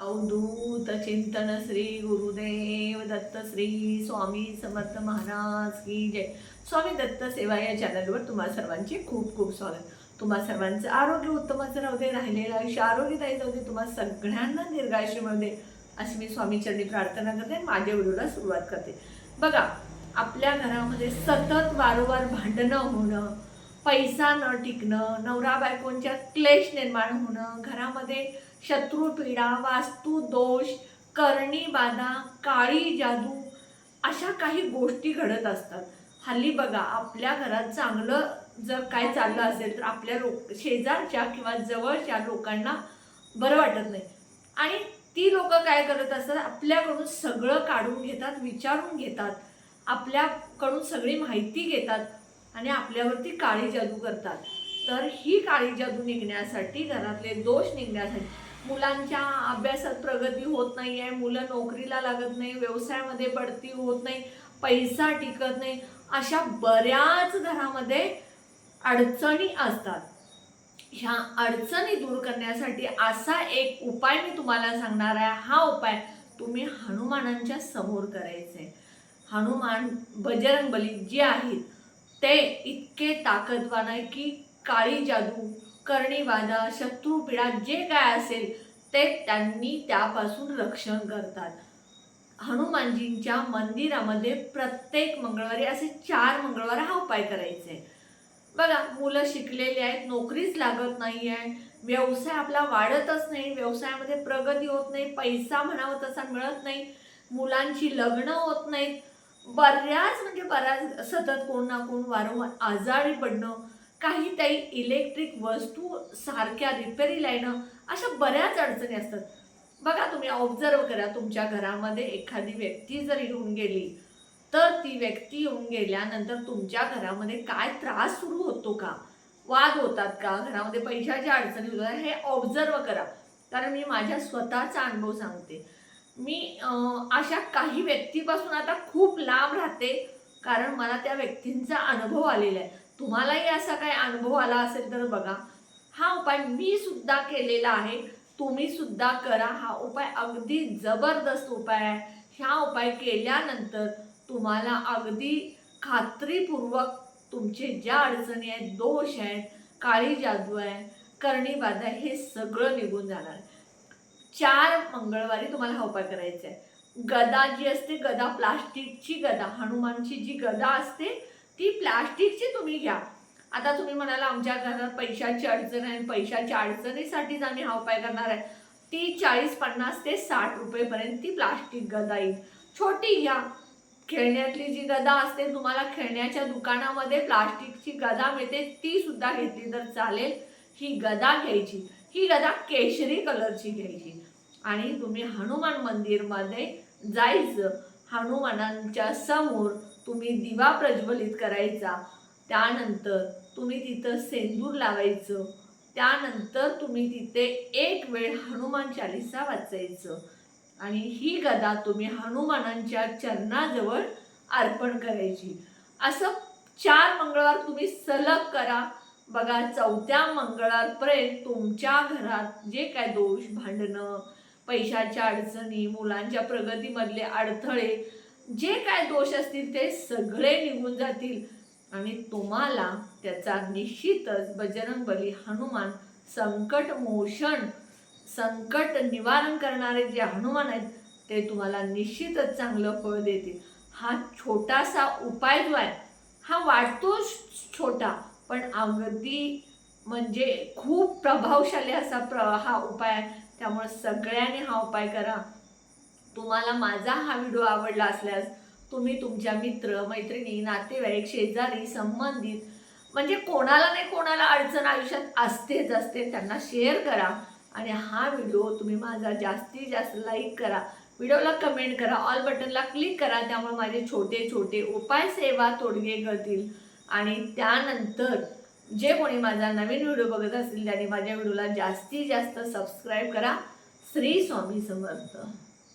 अवधूत चिंतन श्री गुरुदेव दत्त श्री स्वामी समर्थ महाराज की जय. स्वामी दत्त सेवा या चॅनलवर तुम्हा सर्वांचे खूप खूप स्वागत. तुम्हा सर्वांचं आरोग्य उत्तमाचं राहू दे राहिलेलं आयुष्य आरोग्यदायी जाऊ दे तुम्हा सगळ्यांना दीर्घायुष्य मिळू दे अशी मी स्वामीचरणी प्रार्थना करते माझ्या व्हिडिओला सुरुवात करते. बघा आपल्या घरामध्ये सतत वारंवार भांडणं होणं पैसा न टिकणं नवरा बायकोंच्या क्लेश निर्माण होणं घरामध्ये शत्रू पीडा वास्तू दोष करणी बाधा काळी जादू अशा काही गोष्टी घडत असतात. हल्ली बघा आपल्या घरात चांगलं जर काय चाललं असेल तर आपल्या लोक शेजारच्या किंवा जवळच्या लोकांना बरं वाटत नाही. आणि ती लोक काय करत असतात? आपल्याकडून सगळं काढून घेतात विचारून घेतात. आपल्याकडून सगळी माहिती घेतात. आणि आपल्यावरती काळी जादू करतात. तर ही काळी जादू निघण्यासाठी घरातले दोष निघण्यासाठी मुलांच्या अभ्यासात प्रगती होत नाही आहे मुलं नोकरीला लागत नाही व्यवसायामध्ये बढती होत नाही पैसा टिकत नाही अशा बऱ्याच घरामध्ये अडचणी असतात. ह्या अडचणी दूर करण्यासाठी असा एक उपाय मी तुम्हाला सांगणार आहे. हा उपाय तुम्ही हनुमानांच्या समोर करायचे. हनुमान बजरंगबली जे आहेत ते इतके ताकदवान आहे की काळी जादू कर्णीवादा शत्रू पिढा जे काय असेल ते त्यांनी त्यापासून रक्षण करतात. हनुमानजींच्या मंदिरामध्ये प्रत्येक मंगळवारी असे चार मंगळवार हा उपाय करायचे. बघा मुलं शिकलेली आहेत नोकरीच लागत नाही आहे व्यवसाय आपला वाढतच नाही व्यवसायामध्ये प्रगती होत नाही पैसा म्हणावा तसा मिळत नाही मुलांची लग्न होत नाहीत बऱ्याच म्हणजे बऱ्याच सतत कोण ना कोण वारंवार आजारी पडणं काही काही इलेक्ट्रिक वस्तू सारख्या रिपेरीला येणं अशा बऱ्याच अडचणी असतात. बघा तुम्ही ऑब्झर्व करा तुमच्या घरामध्ये एखादी व्यक्ती जर येऊन गेली तर ती व्यक्ती येऊन गेल्यानंतर तुमच्या घरामध्ये काय त्रास सुरू होतो का? वाद होतात का? घरामध्ये पैशाच्या अडचणी होतात. हे ऑब्झर्व करा. कारण मी माझ्या स्वतःचा अनुभव सांगते. मी अशा काही व्यक्तीपासून आता खूप लांब राहते कारण मला त्या व्यक्तींचा अनुभव आलेला आहे तुम्हालाही असा काही अनुभव आला असेल तर बघा. हा उपाय मी सुद्धा केलेला आहे. तुम्ही सुद्धा करा. हा उपाय अगदी जबरदस्त उपाय आहे. ह्या उपाय केल्यानंतर तुम्हाला अगदी खात्रीपूर्वक तुमचे ज्या अडचणी आहेत दोष आहेत काळी जादू आहे करणी बाधा आहे, हे सगळं निघून जाणार आहे. चार मंगळवारी तुम्हाला हा उपाय करायचा आहे. गदा जी असते गदा प्लास्टिकची गदा हनुमानची जी गदा असते ती प्लास्टिकची तुम्ही घ्या. आता तुम्ही म्हणाला आमच्या घरात पैशाची अडचण आहे पैशाच्या अडचणीसाठीच आम्ही हा उपाय करणार आहे. ती चाळीस पन्नास ते साठ रुपयेपर्यंत ती प्लास्टिक गदा येईल. छोटी घ्या. खेळण्यातली जी गदा असते तुम्हाला खेळण्याच्या दुकानामध्ये प्लास्टिकची गदा मिळते ती सुद्धा घेतली तर चालेल. ही गदा घ्यायची. ही गदा केशरी कलरची घ्यायची. आणि तुम्ही हनुमान मंदिरमध्ये जायचं हनुमानांच्या समोर तुम्ही दिवा प्रज्वलित करायचा. त्यानंतर तुम्ही तिथं सेंदूर लावायचं. त्यानंतर तुम्ही तिथे एक वेळ हनुमान चालिसा वाचायचं. आणि ही गदा तुम्ही हनुमानांच्या चरणाजवळ अर्पण करायची. असं चार मंगळवार तुम्ही सलग करा. बघा चौथ्या मंगळापर्यंत तुमच्या घरात जे काय दोष भांडणं पैशाच्या अडचणी मुलांच्या प्रगतीमधले अडथळे जे काय दोष असतील ते सगळे निघून जातील. आणि तुम्हाला त्याचा निश्चितच बजरंगबली हनुमान संकट मोशन संकट निवारण करणारे जे हनुमान आहेत ते तुम्हाला निश्चितच चांगलं फळ देतील. हा छोटासा उपाय जो आहे हा वाटतोच छोटा. पण अगदी म्हणजे खूप प्रभावशाली असा प्र हा उपाय आहे. त्यामुळे सगळ्यांनी हा उपाय करा. तुम्हाला माझा हा व्हिडिओ आवडला असल्यास तुम्ही तुमच्या मित्र मैत्रिणी नातेवाईक शेजारी संबंधित म्हणजे कोणाला नाही कोणाला अडचण आयुष्यात असतेच असते त्यांना शेअर करा. आणि हा व्हिडिओ तुम्ही माझा जास्तीत जास्त लाईक करा. व्हिडिओला कमेंट करा. ऑल बटनला क्लिक करा. त्यामुळे माझे छोटे छोटे उपाय सेवा तोडगे करतील आणि त्यानंतर जे कोणी माझा नवीन व्हिडिओ बघत असतील त्यांनी माझ्या व्हिडिओला जास्तीत जास्त सबस्क्राईब करा. श्री स्वामी समर्थ.